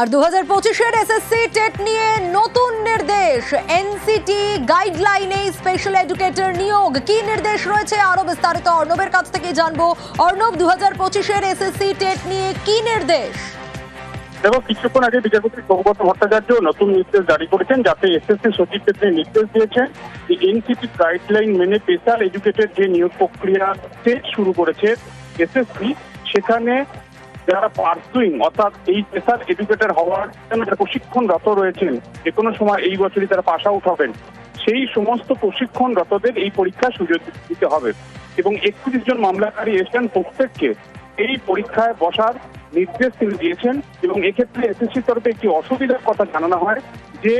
আর দু হাজার পঁচিশের এসএসসি টেট নিয়ে নতুন নির্দেশ। এনসিটি গাইডলাইনে স্পেশাল এডুকেটর নিয়োগ। কি নির্দেশ রয়েছে আরও বিস্তারিত অর্ণবের কাছ থেকে জানব। অর্ণব দু হাজার পঁচিশের এসএসসি টেট নিয়ে কি নির্দেশ? দেখো, কিছুক্ষণ আগে বিচারপতি সৌগত ভট্টাচার্য নতুন নির্দেশ জারি করেছেন যাতে এসএসসি সচিব ক্ষেত্রে নির্দেশ দিয়েছেন যে এনসিটি গাইডলাইন মেনে স্পেশাল এডুকেটেড যে নিয়োগ প্রক্রিয়া শুরু করেছে, এসএসসি, সেখানে যারা পার্সুইং, অর্থাৎ এই স্পেশাল এডুকেটর হওয়ার জন্য যারা প্রশিক্ষণরত রয়েছেন, যে কোনো সময় এই বছরই তারা পাস আউট হবেন, সেই সমস্ত প্রশিক্ষণরতদের এই পরীক্ষার সুযোগ দিতে হবে। এবং একত্রিশ জন মামলাকারী এসেছেন প্রত্যেককে এই পরীক্ষায় বসার নির্দেশ তিনি দিয়েছেন এবং এক্ষেত্রে এসএসসির তরফে একটি অসুবিধার কথা জানানো হয় যে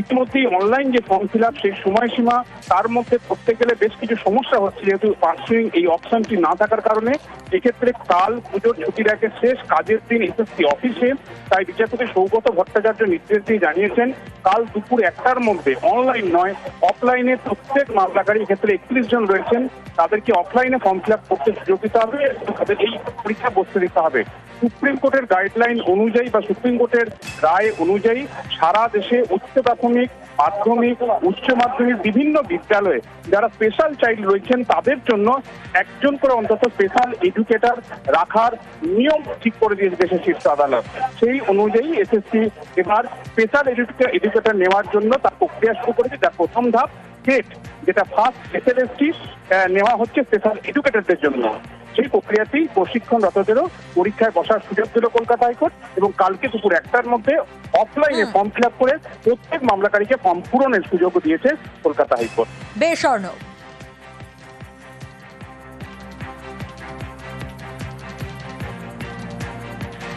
ইতিমধ্যেই অনলাইন যে ফর্ম ফিল আপ সেই সময়সীমা, তার মধ্যে করতে গেলে বেশ কিছু সমস্যা হচ্ছে যেহেতু পার্সুইং এই অপশনটি না থাকার কারণে। এক্ষেত্রে কাল পুজোর ছুটির একের শেষ কাজের দিন এসএসসি অফিসে, তাই বিচারপতি সৌগত ভট্টাচার্য নির্দেশ দিয়ে জানিয়েছেন, কাল দুপুর একটার মধ্যে অনলাইন নয় অফলাইনে প্রত্যেক মামলাকারী এক্ষেত্রে একত্রিশ জন রয়েছেন। তাদেরকে অফলাইনে ফর্ম ফিল আপ করতে সুযোগ দিতে হবে এবং তাদের এই পরীক্ষা বসতে দিতে হবে। সুপ্রিম কোর্টের গাইডলাইন অনুযায়ী বা সুপ্রিম কোর্টের রায় অনুযায়ী সারা দেশে উচ্চ প্রাথমিক, মাধ্যমিক, উচ্চ মাধ্যমিক বিভিন্ন বিদ্যালয়ে যারা স্পেশাল চাইল্ড রয়েছেন তাদের জন্য একজন করে অন্তত স্পেশাল এডুকেটর রাখার নিয়ম ঠিক করে দিয়েছে দেশের শীর্ষ আদালত। সেই অনুযায়ী এসএসসি এবার স্পেশাল এডুকেটর নেওয়ার জন্য তার প্রক্রিয়া শুরু করেছে। যার প্রথম ধাপ স্টেট যেটা ফার্স্ট এসএলএসটি নেওয়া হচ্ছে স্পেশাল এডুকেটরদের জন্য। সেই প্রক্রিয়াতেই প্রশিক্ষণরতদেরও পরীক্ষায় বসার সুযোগ দিল কলকাতা হাইকোর্ট এবং কালকে দুপুর একটার মধ্যে অফলাইনে ফর্ম ফিল আপ করে প্রত্যেক মামলাকারীকে ফর্ম পূরণের সুযোগ দিয়েছে কলকাতা হাইকোর্ট। বেশ অর্ণব